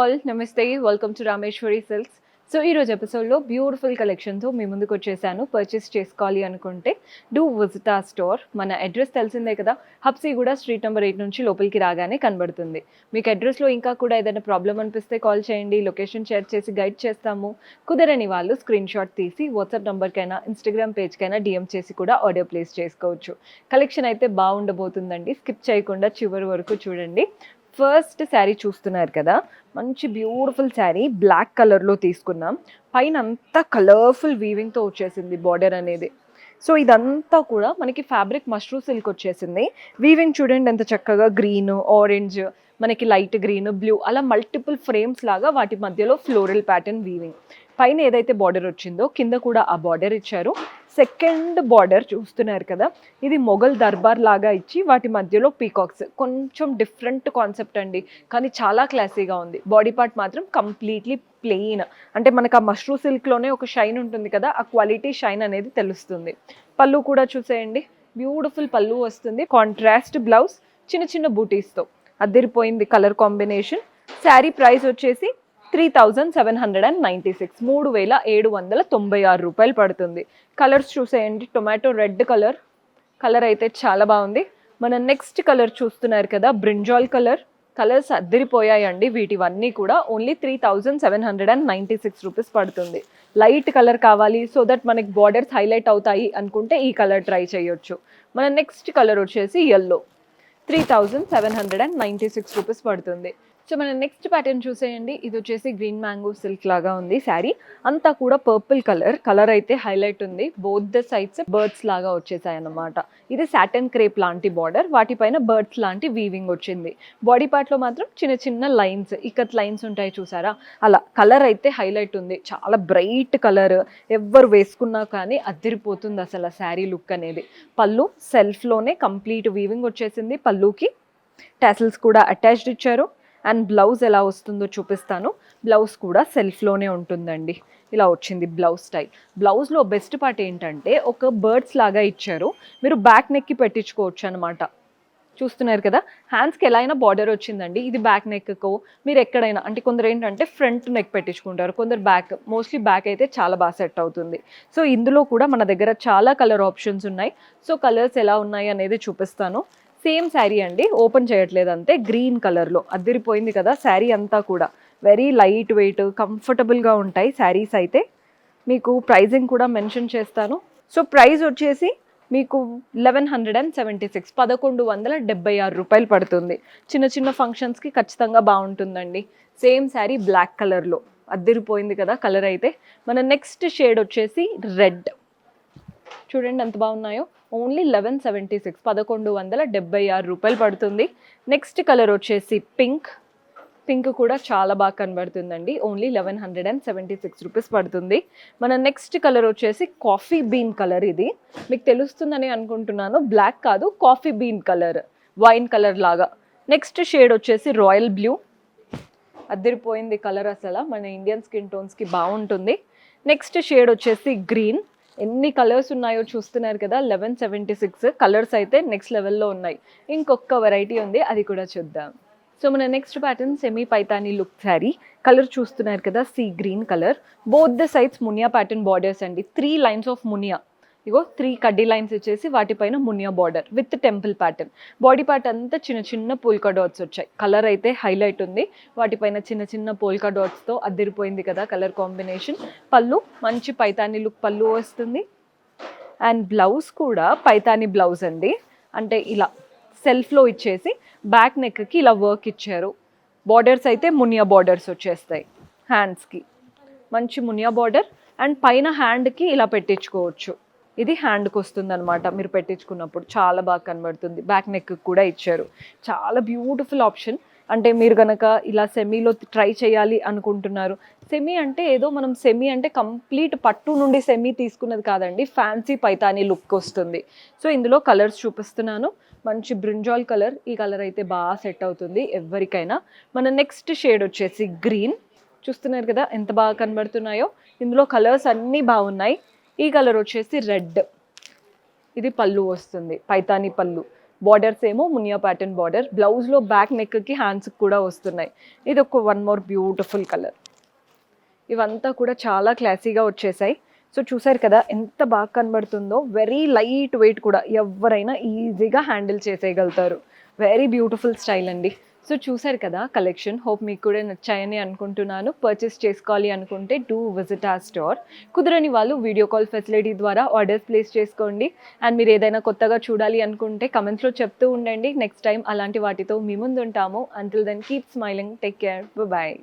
All నమస్తే welcome to Rameshwari silks so ఈరోజు ఎపిసోడ్లో బ్యూటిఫుల్ కలెక్షన్తో మీ ముందుకు వచ్చేసాను. పర్చేస్ చేసుకోవాలి అనుకుంటే డూ విజిట్ ఆ స్టోర్ మన అడ్రస్ తెలిసిందే కదా. హబ్సీగూడ స్ట్రీట్ నెంబర్ ఎయిట్ నుంచి లోపలికి రాగానే కనబడుతుంది. మీకు అడ్రస్లో ఇంకా కూడా ఏదైనా ప్రాబ్లం అనిపిస్తే కాల్ చేయండి లొకేషన్ షేర్ చేసి గైడ్ చేస్తాము. కుదరని వాళ్ళు స్క్రీన్ షాట్ తీసి వాట్సాప్ నెంబర్కైనా ఇన్స్టాగ్రామ్ పేజ్కైనా డిఎం చేసి కూడా ఆర్డర్ ప్లేస్ చేసుకోవచ్చు. కలెక్షన్ అయితే బాగుండబోతుందండి. స్కిప్ చేయకుండా చివరి వరకు చూడండి. ఫస్ట్ శారీ చూస్తున్నారు కదా మంచి బ్యూటిఫుల్ శారీ బ్లాక్ కలర్లో తీసుకున్నాం. పైన అంతా కలర్ఫుల్ వీవింగ్తో వచ్చేసింది బార్డర్ అనేది. సో ఇదంతా కూడా మనకి ఫ్యాబ్రిక్ మష్రూ సిల్క్ వచ్చేసింది. వీవింగ్ చూడండి ఎంత చక్కగా గ్రీన్ ఆరెంజ్ మనకి లైట్ గ్రీన్ బ్లూ అలా మల్టిపుల్ ఫ్రేమ్స్ లాగా వాటి మధ్యలో ఫ్లోరల్ ప్యాటర్న్ వీవింగ్ పైన ఏదైతే బార్డర్ వచ్చిందో కింద కూడా ఆ బార్డర్ ఇచ్చారు. సెకండ్ బార్డర్ చూస్తున్నారు కదా. ఇది మొఘల్ దర్బార్ లాగా ఇచ్చి వాటి మధ్యలో పీకాక్స్. కొంచెం డిఫరెంట్ కాన్సెప్ట్ అండి. కానీ చాలా క్లాసీగా ఉంది. బాడీ పార్ట్ మాత్రం కంప్లీట్లీ ప్లెయిన్. అంటే మనకు ఆ మష్రూ సిల్క్లోనే ఒక షైన్ ఉంటుంది కదా ఆ క్వాలిటీ షైన్ అనేది తెలుస్తుంది. పళ్ళు కూడా చూసేయండి. బ్యూటిఫుల్ పళ్ళు వస్తుంది. కాంట్రాస్ట్ బ్లౌజ్ చిన్న చిన్న బూటీస్తో. అద్దరిపోయింది కలర్ కాంబినేషన్. శారీ ప్రైస్ వచ్చేసి three thousand seven hundred and ninety six. మూడు వేల ఏడు వందల తొంభై ఆరు రూపాయలు పడుతుంది. కలర్స్ చూసేయండి. టొమాటో రెడ్ కలర్ కలర్ అయితే చాలా బాగుంది. మన నెక్స్ట్ కలర్ చూస్తున్నారు కదా బ్రింజాల్ కలర్ కలర్స్ అద్దరిపోయాయండి. వీటివన్నీ కూడా only three thousand seven hundred and ninety six rupees పడుతుంది. లైట్ కలర్ కావాలి సో దట్ మనకి బార్డర్స్ హైలైట్ అవుతాయి అనుకుంటే ఈ కలర్ ట్రై చేయొచ్చు. మన నెక్స్ట్ కలర్ వచ్చేసి yellow three thousand seven hundred and ninety six rupees పడుతుంది. సో మన నెక్స్ట్ ప్యాటర్న్ చూసేయండి. ఇది వచ్చేసి గ్రీన్ మ్యాంగో సిల్క్ లాగా ఉంది శారీ అంతా కూడా పర్పుల్ కలర్ కలర్ అయితే హైలైట్ ఉంది. బోత్ ద సైడ్స్ బర్డ్స్ లాగా వచ్చేసాయి అన్నమాట ఇది సాటన్ క్రేప్ లాంటి బార్డర్ వాటిపైన బర్డ్స్ లాంటి వీవింగ్ వచ్చింది. బాడీ పార్ట్లో మాత్రం చిన్న చిన్న లైన్స్ ఇక్కత్ లైన్స్ ఉంటాయి చూసారా? అలా కలర్ అయితే హైలైట్ ఉంది. చాలా బ్రైట్ కలర్ ఎవ్వరు వేసుకున్నా కానీ అద్దరిపోతుంది అసలు ఆ శారీ లుక్ అనేది. పళ్ళు సెల్ఫ్లోనే కంప్లీట్ వీవింగ్ వచ్చేసింది. పళ్ళుకి టాసిల్స్ కూడా అటాచ్డ్ ఇచ్చారు. అండ్ బ్లౌజ్ ఎలా వస్తుందో చూపిస్తాను. బ్లౌజ్ కూడా సెల్ఫ్లోనే ఉంటుందండి. ఇలా వచ్చింది బ్లౌజ్ స్టైల్. బ్లౌజ్లో బెస్ట్ పార్ట్ ఏంటంటే ఒక బర్డ్స్ లాగా ఇచ్చారు. మీరు బ్యాక్ నెక్కి పెట్టించుకోవచ్చు అనమాట చూస్తున్నారు కదా? హ్యాండ్స్కి ఎలా అయినా బార్డర్ వచ్చిందండి. ఇది బ్యాక్ నెక్కు. మీరు ఎక్కడైనా అంటే కొందరు ఏంటంటే ఫ్రంట్ నెక్ పెట్టించుకుంటారు. కొందరు బ్యాక్ మోస్ట్లీ బ్యాక్ అయితే చాలా బాగా సెట్ అవుతుంది. సో ఇందులో కూడా మన దగ్గర చాలా కలర్ ఆప్షన్స్ ఉన్నాయి. సో కలర్స్ ఎలా ఉన్నాయి అనేది చూపిస్తాను. సేమ్ శారీ అండి ఓపెన్ చేయట్లేదు అంతే గ్రీన్ కలర్లో. అద్దరిపోయింది కదా శారీ అంతా కూడా. వెరీ లైట్ వెయిట్ కంఫర్టబుల్గా ఉంటాయి శారీస్ అయితే. మీకు ప్రైజింగ్ కూడా మెన్షన్ చేస్తాను. సో ప్రైస్ వచ్చేసి మీకు eleven hundred and seventy six పదకొండు వందల డెబ్బై ఆరు రూపాయలు పడుతుంది. చిన్న చిన్న ఫంక్షన్స్కి ఖచ్చితంగా బాగుంటుందండి. సేమ్ శారీ బ్లాక్ కలర్లో అద్దరిపోయింది కదా కలర్ అయితే. మన నెక్స్ట్ షేడ్ వచ్చేసి రెడ్ చూడండి ఎంత బాగున్నాయో. ఓన్లీ లెవెన్ సెవెంటీ సిక్స్ పదకొండు వందల డెబ్బై ఆరు రూపాయలు పడుతుంది. నెక్స్ట్ కలర్ వచ్చేసి పింక్ పింక్ కూడా చాలా బాగా కనబడుతుందండి. Only eleven hundred and seventy six rupees పడుతుంది. మన నెక్స్ట్ కలర్ వచ్చేసి కాఫీ బీన్ కలర్ ఇది. మీకు తెలుస్తుందని అనుకుంటున్నాను. బ్లాక్ కాదు coffee bean colour wine colour లాగా. నెక్స్ట్ షేడ్ వచ్చేసి రాయల్ బ్లూ అద్దరిపోయింది కలర్ అసలు. మన ఇండియన్ స్కిన్ టోన్స్కి బాగుంటుంది. నెక్స్ట్ షేడ్ వచ్చేసి గ్రీన్ ఎన్ని కలర్స్ ఉన్నాయో చూస్తున్నారు కదా లెవెన్ సెవెంటీ సిక్స్ కలర్స్ అయితే నెక్స్ట్ లెవెల్లో ఉన్నాయి. ఇంకొక వెరైటీ ఉంది అది కూడా చూద్దాం. సో మన next pattern semi Paithani look sari colour చూస్తున్నారు కదా sea green colour both the sides Muniya pattern borders అండి. త్రీ లైన్స్ ఆఫ్ మునియా ఇగో త్రీ కడ్డీ లైన్స్ ఇచ్చేసి వాటిపైన Muniya border with temple pattern body part అంతా చిన్న చిన్న పోల్కా డాట్స్ వచ్చాయి. కలర్ అయితే హైలైట్ ఉంది. వాటిపైన చిన్న చిన్న పోల్కా డాట్స్తో అద్దరిపోయింది కదా కలర్ కాంబినేషన్ పళ్ళు మంచి పైతానీ లుక్ పళ్ళు వస్తుంది. అండ్ బ్లౌజ్ కూడా పైతాని బ్లౌజ్ అండి. అంటే ఇలా సెల్ఫ్లో ఇచ్చేసి బ్యాక్ నెక్కి ఇలా వర్క్ ఇచ్చారు. బార్డర్స్ అయితే మునియా బార్డర్స్ వచ్చేస్తాయి. హ్యాండ్స్కి మంచి మునియా బార్డర్ అండ్ పైన హ్యాండ్కి ఇలా పెట్టించుకోవచ్చు. ఇది హ్యాండ్కి వస్తుంది అనమాట మీరు పెట్టించుకున్నప్పుడు. చాలా బాగా కనబడుతుంది. బ్యాక్ నెక్ కూడా ఇచ్చారు. చాలా బ్యూటిఫుల్ ఆప్షన్. అంటే మీరు కనుక ఇలా సెమీలో ట్రై చేయాలి అనుకుంటున్నారు. సెమీ అంటే ఏదో మనం సెమీ అంటే కంప్లీట్ పట్టు నుండి సెమీ తీసుకున్నది కాదండి. ఫ్యాన్సీ పైతానీ లుక్ వస్తుంది. సో ఇందులో కలర్స్ చూపిస్తున్నాను. మంచి బ్రింజాల్ కలర్. ఈ కలర్ అయితే బాగా సెట్ అవుతుంది ఎవరికైనా. మన నెక్స్ట్ షేడ్ వచ్చేసి గ్రీన్. చూస్తున్నారు కదా ఎంత బాగా కనబడుతున్నాయో. ఇందులో కలర్స్ అన్నీ బాగున్నాయి. ఈ కలర్ వచ్చేసి రెడ్. ఇది పళ్ళు వస్తుంది పైతానీ పళ్ళు. బార్డర్స్ ఏమో మునియా ప్యాటర్న్ బార్డర్ బ్లౌజ్లో బ్యాక్ నెక్కి హ్యాండ్స్కి కూడా వస్తున్నాయి. ఇది ఒక వన్ మోర్ బ్యూటిఫుల్ కలర్ ఇవంతా కూడా చాలా క్లాసీగా వచ్చేసాయి. సో చూసారు కదా ఎంత బాగా కనబడుతుందో వెరీ లైట్ వెయిట్ కూడా ఎవరైనా ఈజీగా హ్యాండిల్ చేసేయగలుగుతారు. వెరీ బ్యూటిఫుల్ స్టైల్ అండి. సో చూసారు కదా కలెక్షన్ హోప్ మీకు కూడా నచ్చాయని అనుకుంటున్నాను. పర్చేస్ చేసుకోవాలి అనుకుంటే డూ విజిట్ ఆ స్టోర్ కుదరని వాళ్ళు వీడియో కాల్ ఫెసిలిటీ ద్వారా ఆర్డర్స్ ప్లేస్ చేసుకోండి. అండ్ మీరు ఏదైనా కొత్తగా చూడాలి అనుకుంటే కమెంట్స్లో చెప్తూ ఉండండి. నెక్స్ట్ టైం అలాంటి వాటితో మీ ముందు ఉంటాము until then keep smiling take care bye